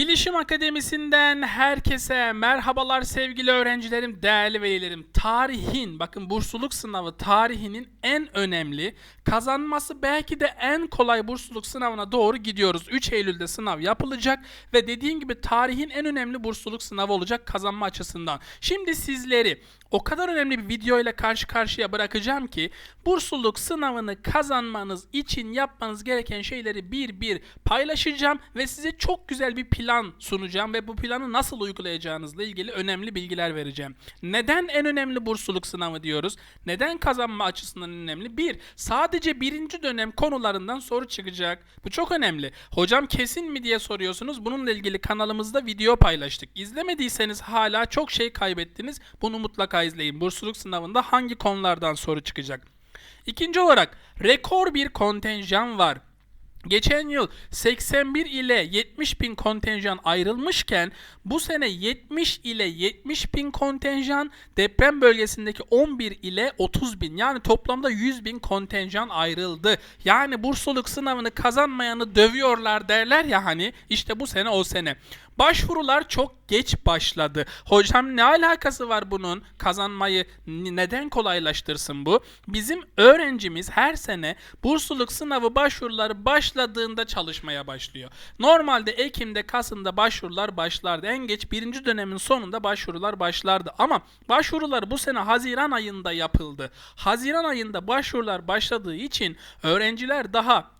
Bilişim Akademisi'nden herkese merhabalar sevgili öğrencilerim, değerli velilerim. Tarihin, bakın bursluluk sınavı tarihinin en önemli, kazanması belki de en kolay bursluluk sınavına doğru gidiyoruz. 3 Eylül'de sınav yapılacak ve dediğim gibi tarihin en önemli bursluluk sınavı olacak kazanma açısından. Şimdi sizleri o kadar önemli bir video ile karşı karşıya bırakacağım ki bursluluk sınavını kazanmanız için yapmanız gereken şeyleri bir bir paylaşacağım ve size çok güzel bir plan sunacağım ve bu planı nasıl uygulayacağınızla ilgili önemli bilgiler vereceğim. Neden en önemli bursluluk sınavı diyoruz? Neden kazanma açısından önemli? Bir, sadece birinci dönem konularından soru çıkacak. Bu çok önemli. Hocam kesin mi diye soruyorsunuz. Bununla ilgili kanalımızda video paylaştık. İzlemediyseniz hala çok şey kaybettiniz. Bunu mutlaka izleyin. Bursluluk sınavında hangi konulardan soru çıkacak? İkinci olarak rekor bir kontenjan var. Geçen yıl 81 ile 70 bin kontenjan ayrılmışken bu sene 70 ile 70 bin kontenjan deprem bölgesindeki 11 ile 30 bin yani toplamda 100 bin kontenjan ayrıldı. Yani bursluluk sınavını kazanmayanı dövüyorlar derler ya hani işte bu sene o sene. Başvurular çok geç başladı. Hocam ne alakası var bunun? Kazanmayı neden kolaylaştırsın bu? Bizim öğrencimiz her sene bursluluk sınavı başvuruları başladığında çalışmaya başlıyor. Normalde Ekim'de, Kasım'da başvurular başlardı. En geç birinci dönemin sonunda başvurular başlardı. Ama başvurular bu sene Haziran ayında yapıldı. Haziran ayında başvurular başladığı için öğrenciler daha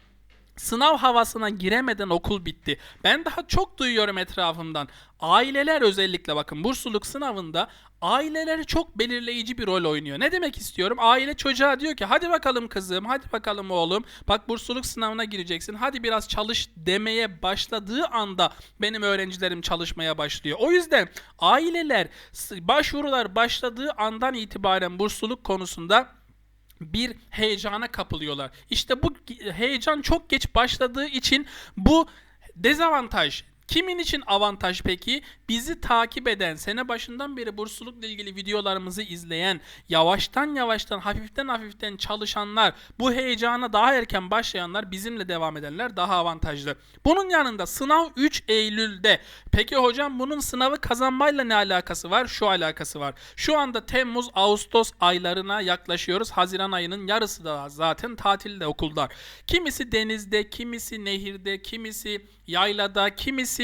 Sınav havasına giremeden okul bitti. Ben daha çok duyuyorum etrafımdan. Aileler özellikle bakın bursluluk sınavında aileler çok belirleyici bir rol oynuyor. Ne demek istiyorum? Aile çocuğa diyor ki hadi bakalım kızım, hadi bakalım oğlum. Bak bursluluk sınavına gireceksin. Hadi biraz çalış demeye başladığı anda benim öğrencilerim çalışmaya başlıyor. O yüzden aileler başvurular başladığı andan itibaren bursluluk konusunda bir heyecana kapılıyorlar. İşte bu heyecan çok geç başladığı için bu dezavantaj. Kimin için avantaj peki? Bizi takip eden, sene başından beri burslulukla ilgili videolarımızı izleyen, yavaştan yavaştan, hafiften hafiften çalışanlar, bu heyecana daha erken başlayanlar, bizimle devam edenler daha avantajlı. Bunun yanında sınav 3 Eylül'de. Peki hocam bunun sınavı kazanmayla ne alakası var? Şu alakası var. Şu anda Temmuz, Ağustos aylarına yaklaşıyoruz. Haziran ayının yarısı da zaten tatilde okullar. Kimisi denizde, kimisi nehirde, kimisi yaylada, kimisi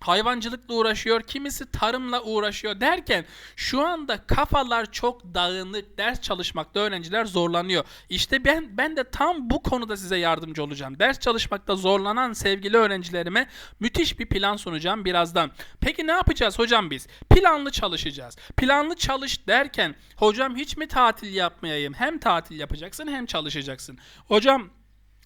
hayvancılıkla uğraşıyor, kimisi tarımla uğraşıyor derken şu anda kafalar çok dağınık, ders çalışmakta öğrenciler zorlanıyor. İşte ben ben de tam bu konuda size yardımcı olacağım. Ders çalışmakta zorlanan sevgili öğrencilerime müthiş bir plan sunacağım birazdan. Peki ne yapacağız hocam biz? Planlı çalışacağız. Planlı çalış derken hocam hiç mi tatil yapmayayım? Hem tatil yapacaksın hem çalışacaksın. Hocam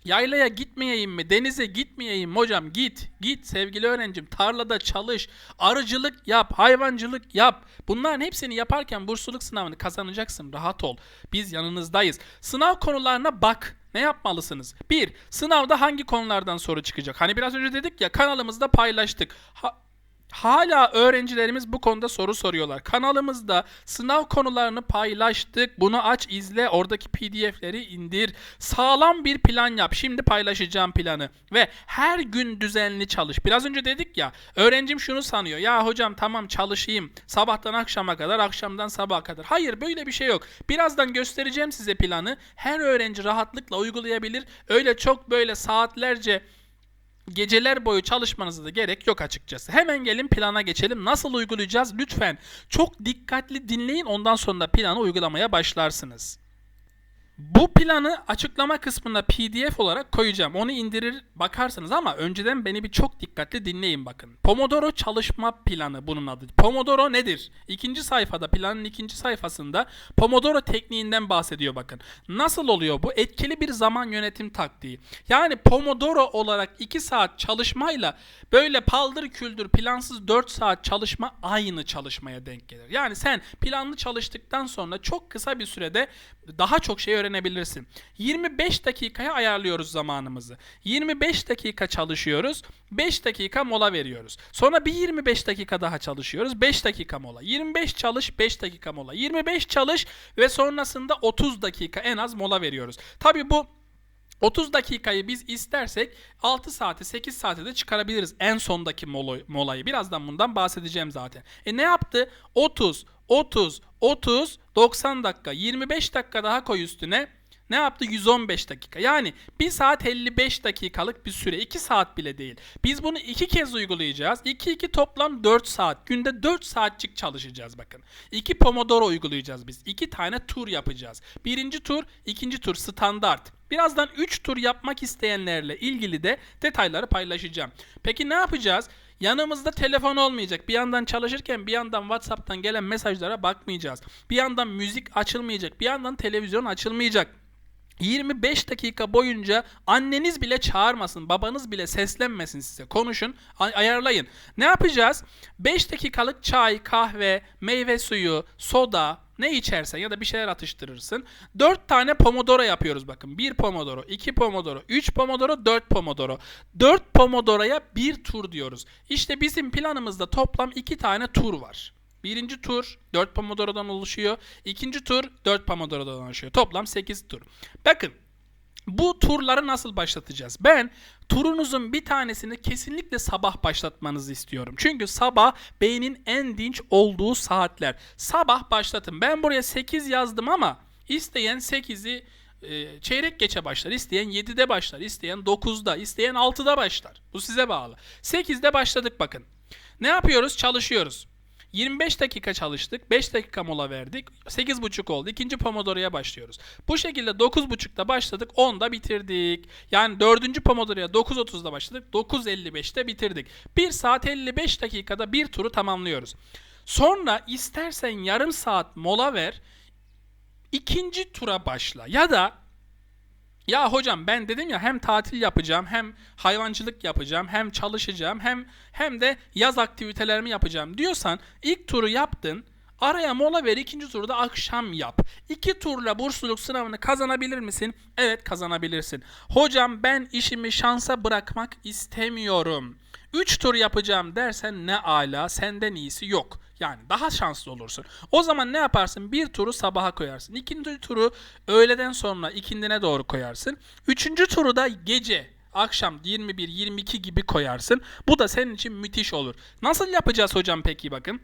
Yaylaya gitmeyeyim mi? Denize gitmeyeyim mi? hocam? Git. Git sevgili öğrencim. Tarlada çalış. Arıcılık yap. Hayvancılık yap. Bunların hepsini yaparken bursluluk sınavını kazanacaksın. Rahat ol. Biz yanınızdayız. Sınav konularına bak. Ne yapmalısınız? 1. Sınavda hangi konulardan soru çıkacak? Hani biraz önce dedik ya kanalımızda paylaştık. Ha- Hala öğrencilerimiz bu konuda soru soruyorlar. Kanalımızda sınav konularını paylaştık. Bunu aç, izle, oradaki PDF'leri indir. Sağlam bir plan yap. Şimdi paylaşacağım planı ve her gün düzenli çalış. Biraz önce dedik ya, öğrencim şunu sanıyor. Ya hocam tamam çalışayım. Sabahtan akşama kadar, akşamdan sabaha kadar. Hayır, böyle bir şey yok. Birazdan göstereceğim size planı. Her öğrenci rahatlıkla uygulayabilir. Öyle çok böyle saatlerce geceler boyu çalışmanıza da gerek yok açıkçası. Hemen gelin plana geçelim. Nasıl uygulayacağız? Lütfen çok dikkatli dinleyin ondan sonra planı uygulamaya başlarsınız. Bu planı açıklama kısmına PDF olarak koyacağım. Onu indirir bakarsınız ama önceden beni bir çok dikkatli dinleyin bakın. Pomodoro çalışma planı bunun adı. Pomodoro nedir? İkinci sayfada planın ikinci sayfasında Pomodoro tekniğinden bahsediyor bakın. Nasıl oluyor bu? Etkili bir zaman yönetim taktiği. Yani Pomodoro olarak 2 saat çalışmayla böyle paldır küldür plansız 4 saat çalışma aynı çalışmaya denk gelir. Yani sen planlı çalıştıktan sonra çok kısa bir sürede daha çok şey öğrenebilirsin. 25 dakikaya ayarlıyoruz zamanımızı. 25 dakika çalışıyoruz. 5 dakika mola veriyoruz. Sonra bir 25 dakika daha çalışıyoruz. 5 dakika mola. 25 çalış, 5 dakika mola. 25 çalış ve sonrasında 30 dakika en az mola veriyoruz. Tabii bu 30 dakikayı biz istersek 6 saate 8 saate de çıkarabiliriz en sondaki molayı. Birazdan bundan bahsedeceğim zaten. E ne yaptı? 30, 30, 30, 90 dakika, 25 dakika daha koy üstüne. Ne yaptı? 115 dakika. Yani 1 saat 55 dakikalık bir süre. 2 saat bile değil. Biz bunu 2 kez uygulayacağız. 2 2 toplam 4 saat. Günde 4 saatçik çalışacağız bakın. 2 Pomodoro uygulayacağız biz. 2 tane tur yapacağız. Birinci tur, ikinci tur standart. Birazdan 3 tur yapmak isteyenlerle ilgili de detayları paylaşacağım. Peki ne yapacağız? Yanımızda telefon olmayacak. Bir yandan çalışırken bir yandan WhatsApp'tan gelen mesajlara bakmayacağız. Bir yandan müzik açılmayacak. Bir yandan televizyon açılmayacak. 25 dakika boyunca anneniz bile çağırmasın, babanız bile seslenmesin size. Konuşun, ay- ayarlayın. Ne yapacağız? 5 dakikalık çay, kahve, meyve suyu, soda, ne içersen ya da bir şeyler atıştırırsın. 4 tane pomodoro yapıyoruz bakın. 1 pomodoro, 2 pomodoro, 3 pomodoro, 4 pomodoro. 4 pomodoroya bir tur diyoruz. İşte bizim planımızda toplam 2 tane tur var. Birinci tur 4 Pomodoro'dan oluşuyor. İkinci tur 4 Pomodoro'dan oluşuyor. Toplam 8 tur. Bakın bu turları nasıl başlatacağız? Ben turunuzun bir tanesini kesinlikle sabah başlatmanızı istiyorum. Çünkü sabah beynin en dinç olduğu saatler. Sabah başlatın. Ben buraya 8 yazdım ama isteyen 8'i e, çeyrek geçe başlar. isteyen 7'de başlar. isteyen 9'da. isteyen 6'da başlar. Bu size bağlı. 8'de başladık bakın. Ne yapıyoruz? Çalışıyoruz. 25 dakika çalıştık. 5 dakika mola verdik. 8.30 oldu. İkinci Pomodoro'ya başlıyoruz. Bu şekilde 9.30'da başladık. 10'da bitirdik. Yani 4. Pomodoro'ya 9.30'da başladık. 9.55'te bitirdik. 1 saat 55 dakikada bir turu tamamlıyoruz. Sonra istersen yarım saat mola ver. ikinci tura başla. Ya da ya hocam ben dedim ya hem tatil yapacağım hem hayvancılık yapacağım hem çalışacağım hem hem de yaz aktivitelerimi yapacağım diyorsan ilk turu yaptın araya mola ver ikinci turu da akşam yap. İki turla bursluluk sınavını kazanabilir misin? Evet kazanabilirsin. Hocam ben işimi şansa bırakmak istemiyorum. 3 tur yapacağım dersen ne ala senden iyisi yok. Yani daha şanslı olursun. O zaman ne yaparsın? Bir turu sabaha koyarsın. İkinci turu öğleden sonra ikindine doğru koyarsın. Üçüncü turu da gece akşam 21-22 gibi koyarsın. Bu da senin için müthiş olur. Nasıl yapacağız hocam peki bakın.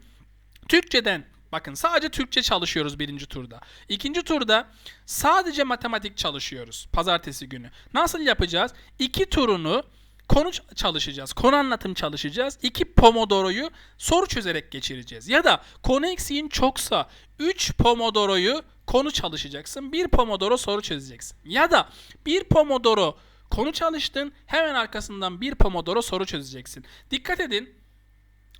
Türkçeden bakın sadece Türkçe çalışıyoruz birinci turda. İkinci turda sadece matematik çalışıyoruz pazartesi günü. Nasıl yapacağız? İki turunu konu çalışacağız. Konu anlatım çalışacağız. İki Pomodoro'yu soru çözerek geçireceğiz. Ya da konu eksiğin çoksa 3 Pomodoro'yu konu çalışacaksın. Bir Pomodoro soru çözeceksin. Ya da bir Pomodoro konu çalıştın. Hemen arkasından bir Pomodoro soru çözeceksin. Dikkat edin.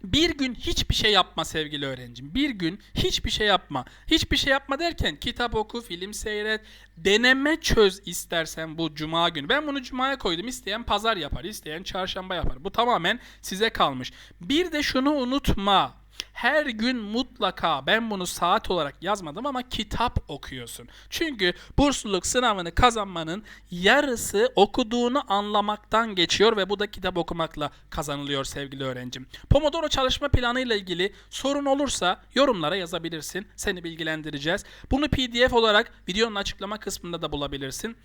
Bir gün hiçbir şey yapma sevgili öğrencim. Bir gün hiçbir şey yapma. Hiçbir şey yapma derken kitap oku, film seyret, deneme çöz istersen bu cuma günü. Ben bunu cumaya koydum. İsteyen pazar yapar, isteyen çarşamba yapar. Bu tamamen size kalmış. Bir de şunu unutma. Her gün mutlaka ben bunu saat olarak yazmadım ama kitap okuyorsun. Çünkü bursluluk sınavını kazanmanın yarısı okuduğunu anlamaktan geçiyor ve bu da kitap okumakla kazanılıyor sevgili öğrencim. Pomodoro çalışma planı ile ilgili sorun olursa yorumlara yazabilirsin. Seni bilgilendireceğiz. Bunu PDF olarak videonun açıklama kısmında da bulabilirsin.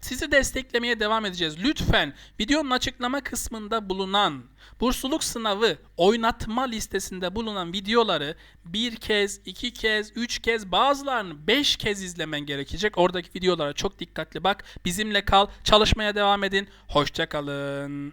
Sizi desteklemeye devam edeceğiz. Lütfen videonun açıklama kısmında bulunan bursluluk sınavı oynatma listesinde bulunan videoları bir kez, iki kez, üç kez bazılarını beş kez izlemen gerekecek. Oradaki videolara çok dikkatli bak. Bizimle kal. Çalışmaya devam edin. Hoşçakalın.